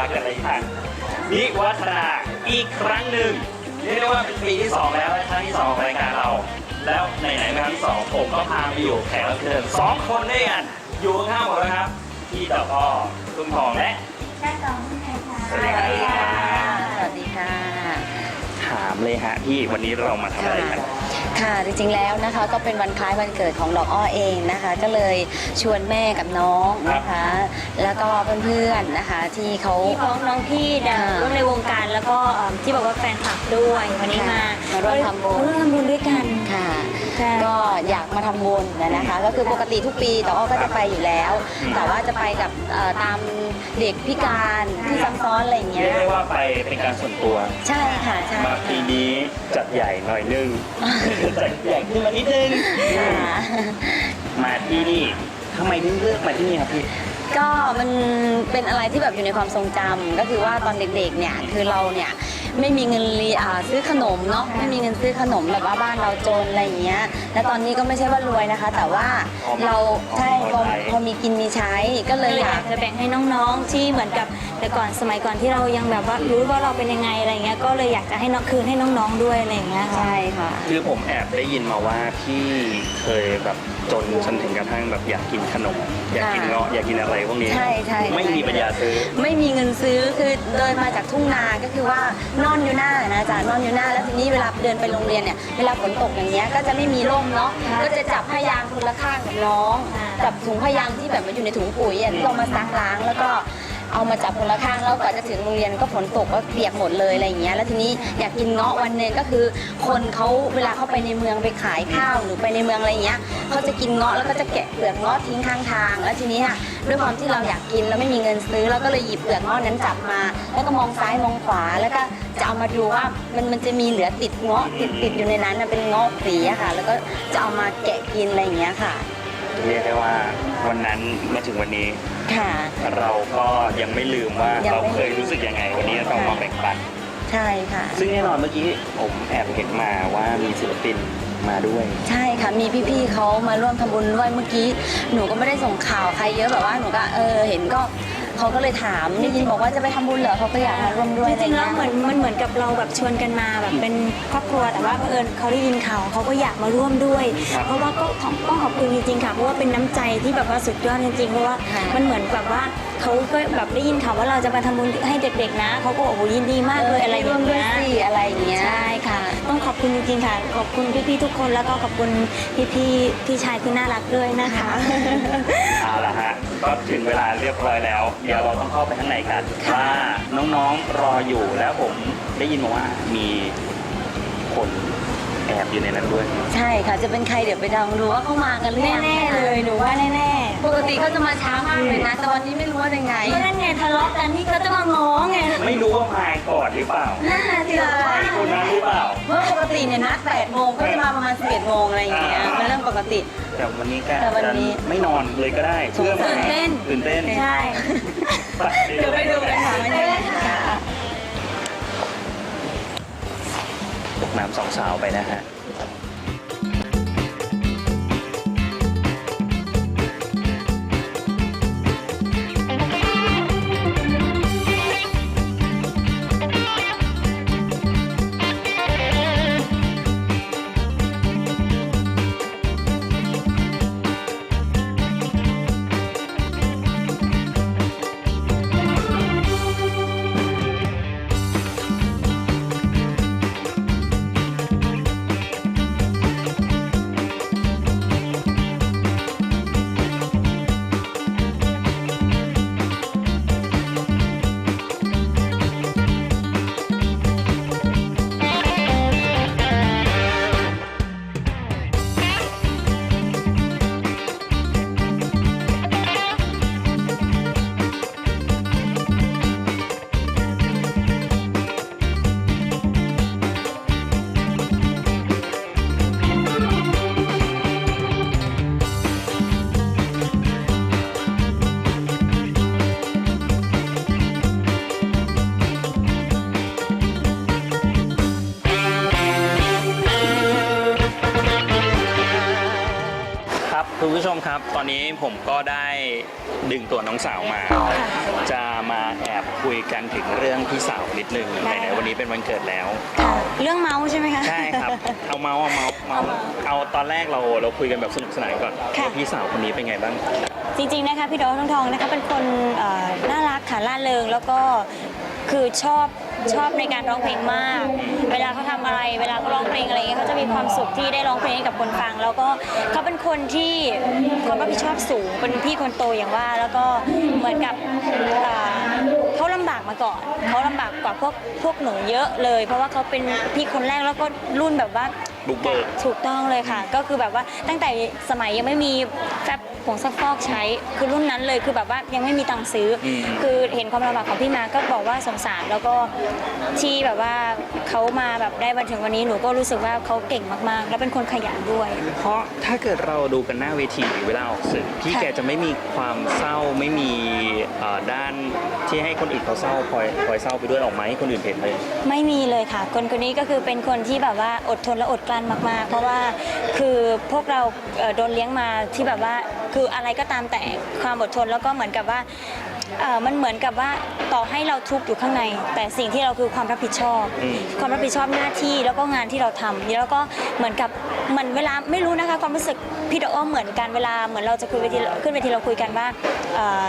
ากันเลยค่ะนิวัฒนาอีกครั้งหนึ่งเรียกได้ว่าเป็นปีที่สองแล้วและครั้งที่สองของรายการเรา แล้วไหนๆมาครั้งที่สองผมก็พาไปอยู่แขกรับเชิญสองคนด้วยกันอยู่ข้างๆผมแล้วครับพี่ดอกอ้อตุ้มทองและได้สองคนค่ะสวัสดีครับสวัสดีค่ะ ถามเลยฮะพี่วันนี้เรามาทำอะไรกัน ค่ะจริงๆแล้วนะคะก็เป็นวันคล้ายวันเกิดของดอกอ้อเองนะคะ ก็เลยชวนแม่กับน้องนะคะ แล้วก็เพื่อนๆนะคะ ที่เขาพี่น้องน้องพี่ดังค่ะร่วมในวงการ แล้วก็เอิ่มที่บอกว่าแฟนคลับด้วยวันนี้มามาร่วมทำบุญ มาร่วมทำบุญด้วยกัน ค่ะ ใช่ ก็อยากมาทำบุญนะคะ ก็คือปกติทุกปีดอกอ้อก็จะไปอยู่แล้ว แต่ว่าจะไปกับเอ่อตามเด็กพิการที่ซ้ำซ้อนอะไรอย่างเงี้เรียยกได้ว่าไปเป็นการส่วนตัว ใช่ค่ะใช่มาปีค่ะนี้จัดใหญ่หน่อยนึง จัดใหญ่ขึ้นมานิดนึง ค่ะ มาที่นี่ทำไมถึงเลือกมาที่นี่ครับพี่ ก็มันเป็นอะไรที่แบบอยู่ในความทรงจำก็คือว่าตอนเด็กๆเนี่ยคือเราเนี่ย ไม่มีเงินเรียอ่าซื้อขนมเนาะไม่มีเงินซื้อขนมแบบว่าบ้านเราจนอะไรอย่างเงี้ยแล้วตอนนี้ก็ไม่ใช่ว่ารวยนะคะ แต่ว่าเราใช่พอพอมีกินมีใช้ก็เลเลยยอยากกอายจะแบ่งให้น้องๆที่เหมือนกับแต่ก่อนสมัยก่อนที่เรายังแบบว่ารู้ว่าเราเป็นยังไงอะไรเงี้ยก็เลยอยากจะให้น้องคืนให้น้องๆด้วยอะไรอย่างเงี้ยค่ะใช่ค่ะคือผมแอบได้ยินมาว่าพี่เคยแบบจนจนถึงกระทั่งแบบอยากกินขนม อยากกินเงาะอยากกินอะไรพวกนี้ใช่ใช่ไม่มีปัญญาซื้อ ไม่มีเงินซื้อคือเดินมาจากทุ่งนาก็คือว่านอนอยู่หน้านะจ๊ะนอนอยู่หน้า แล้วทีนี้เวลาเดินไปโรงเรียนเนี่ยเวลาฝนตกอย่างเงี้ยก็จะไม่มีร่มเนาะก็จะจับผ้ายางคนละข้างกับน้องจับถุงผ้ายางที่แบบมันอยู่ในถุงปุ๋ยอะที่เรามาซักล้างแล้วก็ เอามาจับคนละข้างแล้วก่อนจะถึงโรงเรียนก็ฝนตกก็เปียกหมดเลยอะไรอย่างเงี้ยแล้วทีนี้อยากกินเงาะวันหนึงก็คือ คนเขาเวลาเขาไปในเมืองไปขายข้าวหรือไปในเมืองอะไรอย่างเงี้ยเขาจะกินเงาะแล้วก็จะแกะเปลือกเงาะทิ้งข้างทาง แล้วทีนี้อะด้วยความที่เราอยากกินแล้วไม่มีเงินซื้อแล้วก็เลยหยิบเปลือกเงาะนั้นจับมา แล้วก็มองซ้ายมองขวาแล้วก็จะเอามาดูว่ามันมันจะมีเหลือติดเงาะติดติดอยู่ในนั้นนะเป็นเงาะสีอะค่ะ แล้วก็จะเอามาแกะกินอะไรอย่างเงี้ยค่ะ เรียกได้ว่าวันนั้นมาถึงวันนี้ ค่ะ เราก็ยังไม่ลืมว่ายังไม่ เราเคยรู้สึกยังไง วันนี้เรามาแบ่งปัน ใช่ค่ะ ซึ่งแน่นอนเมื่อกี้ผมแอบเห็นมาว่ามีศิลปินมาด้วย ใช่ค่ะ มีพี่ๆเขามาร่วมทำบุญด้วยเมื่อกี้ หนูก็ไม่ได้ส่งข่าวใครเยอะแบบว่าหนูก็เออเห็นก็ เขาก็เลยถามได้ยินบอกว่าจะไปทำบุญเหรอเขาก็อยากมาร่วมด้วยจอะไรริงๆแล้เงี้วยเหมือนมันเหมือนกับเราแบบชวนกันมาแบบเป็นครอบครัวแต่ว่าเผอิญเขาได้ยินข่าวเขาก็อยากมาร่วมด้วยครับเพราะว่าก็ต้องต้องขอบคุณจริงๆค่ะเพราะว่าเป็นน้ำใจที่แบบว่าสุดยอดจริงๆเพราะว่าค่ะมันเหมือนแบบว่า เขาก็แบบได้ยินข่าวว่าเราจะมาทำบุญให้เด็กๆนะเขาก็โอ้โหยินดีมากเลยอะไรอร่วย่ามงด้วยเงี้ยสิอะไรอย่างเงี้ย ใช่ค่ะ ต้องขอบคุณจริงๆค่ะ ขอบคุณพี่ๆทุกคนแล้วก็ขอบคุณพี่ๆพี่ชายที่น่ารักด้วยนะคะ เอาละฮะ ก็ถึงเวลาเรียบร้อยแล้ว เดี๋ยวเราต้องเข้าไปข้างในกันว่าน้องๆรออยู่แล้วผมได้ยินมาว่ามีคน แอบอยู่ในนั้นด้วย ใช่ค่ะจะเป็นใครเดี๋ยวไปดองดูว่าเขามากันหรือยังแน่ๆเลยหนูว่าแน่ปกติเขาจะมาช้ามากเลยนะแต่วันนี้ไม่รู้ว่ายังไง ๆก็นั่นไงทะเลาะกันที่เขาจะมาง้อไงไม่รู้ว่ามาก่อนหรือเปล่านั่นน่ะสิคะใช่คนนั้นหรือเปล่า เมื่อปกติเนี่ยนัด8โมงก็จะมาประมาณ11โมงอะไรอย่างเงี้ยเป็นเรื่องปกติ แต่วันนี้ก็แต่วันนี้ไม่นอนเลยก็ได้เพื่อมาตื่นเต้น ตื่นเต้นใช่ เดี๋ยวไปดูกันค่ะไม่ได้ กน้ำสองสาวไปนะฮะ ตอนนี้ผมก็ได้ดึงตัวน้องสาวมา จะมาแอบคุยกันถึงเรื่องพี่สาวนิดนึงได้ไหนๆวันนี้เป็นวันเกิดแล้ว ค่ะเรื่องเมาส์ใช่ไหมคะ ใช่ครับ เอาเมาส์เอาเมาส์เมาส์เอาตอนแรกเราเราคุยกันแบบสนุกสนานก่อนค่ะพี่สาวคนนี้เป็นไงบ้าง จริงๆนะคะพี่ดอกทองทองนะคะเป็นคนเอ่อน่ารักค่ะล่าเริงแล้วก็คือชอบ ชอบในการร้องเพลงมาก เวลาเขาทำอะไร เวลาเขาร้องเพลงอะไรเงี้ยเขาจะมีความสุขที่ได้ร้องเพลงให้กับคนฟัง แล้วก็เขาเป็นคนที่ความรับผิดชอบสูง เป็นพี่คนโตอย่างว่า แล้วก็เหมือนกับเขาลำบากมาก่อน เขาลำบากกว่าพวกพวกหนูเยอะเลย เพราะว่าเขาเป็นพี่คนแรกแล้วก็รุ่นแบบว่า บุกเบิก ถูกต้องเลยค่ะ ก็คือแบบว่าตั้งแต่สมัยยังไม่มีแฟบผงซักฟอกใช้ คือรุ่นนั้นเลยคือแบบว่ายังไม่มีตังค์ซื้ออม คือเห็นความลำบากของพี่มาก็บอกว่าสงสารแล้วก็ที่แบบว่าเขามาแบบได้มาถึงวันนี้หนูก็รู้สึกว่าเขาเก่งมากๆ แล้วเป็นคนขยันด้วย เพราะถ้าเกิดเราดูกันหน้าเวทีหรือเวลาออกสื่อพี่ค่ะ แกจะไม่มีความเศร้าไม่มีเอ่อด้านที่ให้คนอื่นเขาเศร้าพลอยพลอยเศร้าไปด้วยออกมาให้คนอื่นเห็นเลย ไม่มีเลยค่ะ คนคนนี้ก็คือเป็นคนที่แบบว่าอดทนและอดกลั้นมาก ๆ เพราะว่าคือพวกเราโดนเลี้ยงมาที่แบบว่าคืออะไรก็ตามแต่ความอดทนแล้วก็เหมือนกับว่า เอ่อมันเหมือนกับว่าต่อให้เราทุกข์อยู่ข้างใน แต่สิ่งที่เราคือความรับผิดชอบ อืม ความรับผิดชอบหน้าที่แล้วก็งานที่เราทำแล้วก็เหมือนกับเหมือนเวลาไม่รู้นะคะ ความรู้สึกพี่ดอกอ้อเหมือนกันเวลาเหมือนเราจะคุยเวทีขึ้นเวทีเราคุยกันว่าเอ่อ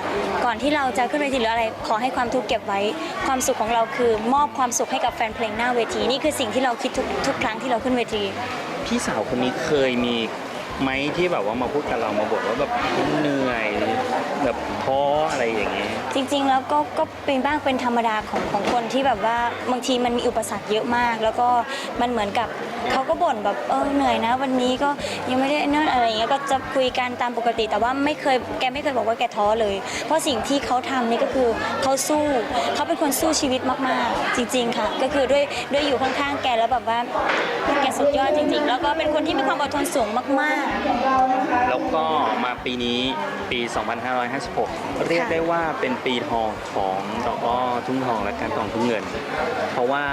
ก่อนที่เราจะขึ้นเวทีหรืออะไรขอให้ความทุกข์เก็บไว้ ความสุขของเราคือมอบความสุขให้กับแฟนเพลงหน้าเวทีนี่คือสิ่งที่เราคิดทุกทุกครั้งที่เราขึ้นเวที พี่สาวคนนี้เคยมี ไหมที่แบบว่ามาพูดกับเรามาบ่นว่าแบบเหนื่อยแบบท้ออะไรอย่างเงี้ย จริง ๆ แล้วก็ก็เป็นบ้างเป็นธรรมดาของของคนที่แบบว่าบางทีมันมีอุปสรรคเยอะมาก แล้วก็มันเหมือนกับเขาก็บ่นแบบเออเหนื่อยนะ วันนี้ก็ยังไม่ได้นั่นอะไรเงี้ยก็จะคุยกันตามปกติ แต่ว่าไม่เคยแกไม่เคยบอกว่าแกท้อเลย เพราะสิ่งที่เขาทำนี่ก็คือเขาสู้เขาเป็นคนสู้ชีวิตมากๆ จริง ๆ ค่ะ ก็คือด้วยด้วยอยู่ข้างๆแกแล้วแบบว่าแกสุดยอดจริง ๆ แล้วก็เป็นคนที่มีความอดทนสูงมากแล้วก็มาปีนี้ปี 2556 เรียกได้ว่าเป็นปีทองของดอกอ้อทุ่งทองและการทองทุ่งเงิน เพราะว่า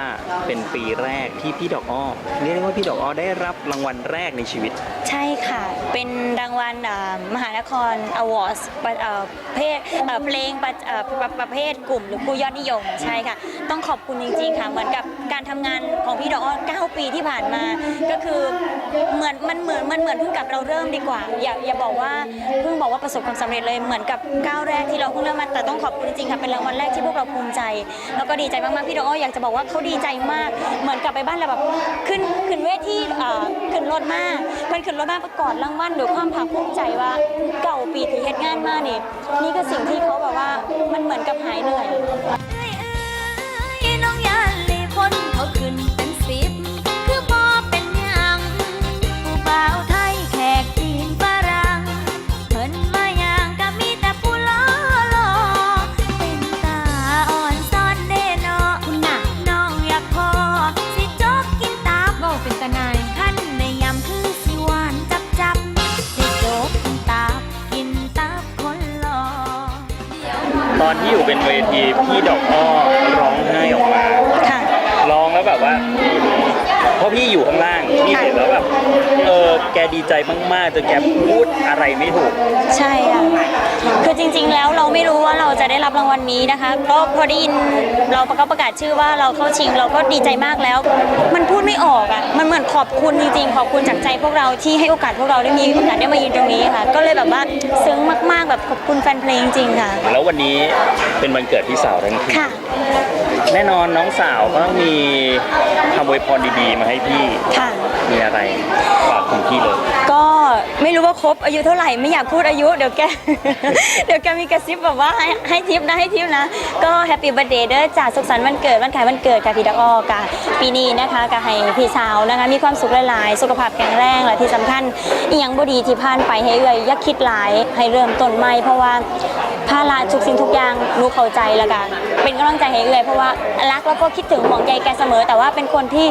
เป็นปีแรกที่พี่ดอกอ้อเรียกได้ว่าพี่ดอกอ้อได้รับรางวัลแรกในชีวิตๆใช่ค่ะ เป็นรางวัลอ่ามหานครอวอร์ดเพศเอ่อเพลงประเอ่อประประเภทกลุ่มหรือผู้ยอดนิยมใช่ค่ะ ต้องขอบคุณจริงๆค่ะเหมือนกับการทำงานของพี่ดอกอ้อ9ปีที่ผ่านมา ก็คือเหมือนมันเหมือนมันเหมือนเพิ่งกับเราเริ่มดีกว่า อย่าอย่าบอกว่าเพิ่งบอกว่าประสบความสำเร็จเลยเหมือนกับก้าวแรกที่เราเพิ่งเริ่มมาแต่ต้องขอบคุณจริงๆค่ะเป็นรางวัลแรกที่พวกเราภูมิใจ แล้วก็ดีใจมากๆพี่ดอกอ้ออยากจะบอกว่าเขาดีใจมาก เหมือนกลับไปบ้านเราแบบขึ้นขึ้นเวทีเอ่อขึ้นรถมาเพิ่นขึ้นรถมากประกอดรางวัลด้วยความภาคภูมิใจว่าเก่าปีที่เฮ็ดงานมากนี่นี่คือสิ่งที่เขาแบบว่ามันเหมือนกับหายเหนื่อย เป็นเวทีพี่ดอกอ้อร้องไห้ออกมา ข้างล่างพี่เห็นแล้วแบบเออแกดีใจมากๆจนแกพูดอะไรไม่ถูก ใช่ค่ะคือจริง ๆ แล้วเราไม่รู้ว่าเราจะได้รับรางวัลนี้นะคะ ก็พอได้ยินเราประกาศประกาศชื่อว่าเราเข้าชิงเราก็ดีใจมากแล้ว มันพูดไม่ออกอะ มันเหมือนขอบคุณจริงๆ ขอบคุณจากใจพวกเราที่ให้โอกาสพวกเราได้มีโอกาสได้มายืนตรงนี้ค่ะ ก็เลยแบบว่าซึ้งมากๆแบบขอบคุณแฟนเพลงจริงๆค่ะ แล้ววันนี้เป็นวันเกิดพี่สาวทั้งทีค่ะ แน่นอนน้องสาวก็ต้องมีคำอวยพรดีๆ มาให้พี่ค่ะ มีอะไรฝากถึงพี่เลย ก็ไม่รู้ว่าครบอายุเท่าไหร่ไม่อยากพูดอายุเดี๋ยวแก เดี๋ยวแกมีกระซิบแบบว่าให้ให้ทิปนะให้ทิปนะ ก็แฮปปี้เบ t ร์ a เดย์เด้อจากสุขสันต์วันเกิดวันขายวันเกิดกับพี่ดักออกะปีนี้นะคะกับให้พี่สาวนะคะ มีความสุขหลายๆ สุขภาพแข็งแรงและที่สำคัญอีหยังบดีที่ผ่านไปให้เอ่ยอยักคิดหลายให้เริ่มต้นใหม่เพราะว่าภาระทุกสิ่งทุกอย่างหนูเข้าใจแล้วกัน เป็นกำลังใจให้เอ่ยเพราะว่ารักแล้วก็คิดถึงห่วงใยแกเสมอ แต่ว่าเป็นคนที่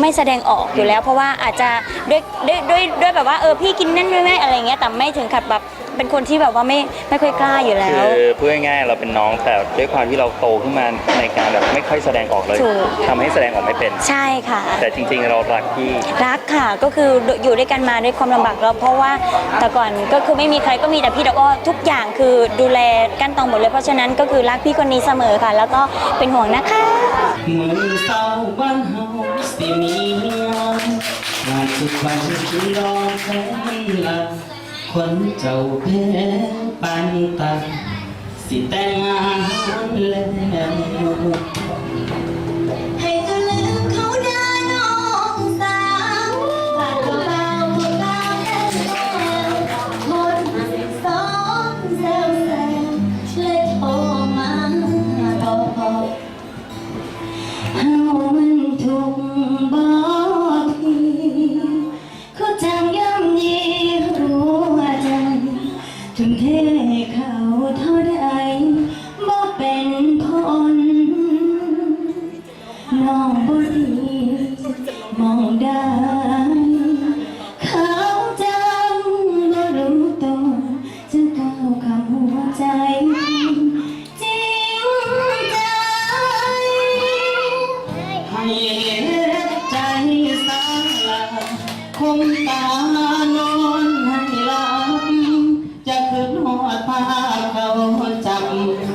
ไม่แสดงออกอยู่แล้ว เพราะว่าอาจจะด้วยด้วยด้วยด้วยแบบว่าเออพี่กินนั่นด้วยไหมอะไรเงี้ยแต่ไม่ถึงขัดแบบ เป็นคนที่แบบว่าไม่ไม่ค่อยกล้าอยู่แล้ว คือพูดง่ายๆเราเป็นน้องแต่ด้วยความที่เราโตขึ้นมาในการแบบไม่ค่อยแสดงออกเลยถูก ทำให้แสดงออกไม่เป็น ใช่ค่ะ แต่จริงๆเรารักพี่ รักค่ะก็คืออยู่ด้วยกันมาด้วยความลำบากแล้วเพราะว่าแต่ก่อนก็คือไม่มีใครก็มีแต่พี่แล้วก็ทุกอย่างคือดูแลกันตองหมดเลยเพราะฉะนั้นก็คือรักพี่คนนี้เสมอค่ะ แล้วก็เป็นห่วงนะคะ มือเศร้าบ้านเฮาสิมีงานงานสุดวันที่รอแค่ลา คนเจ้าเพ้ปันตาสิแต่งงานแล้ว ตานอนให้หลับจะขึ้นหอดพาเขาจับ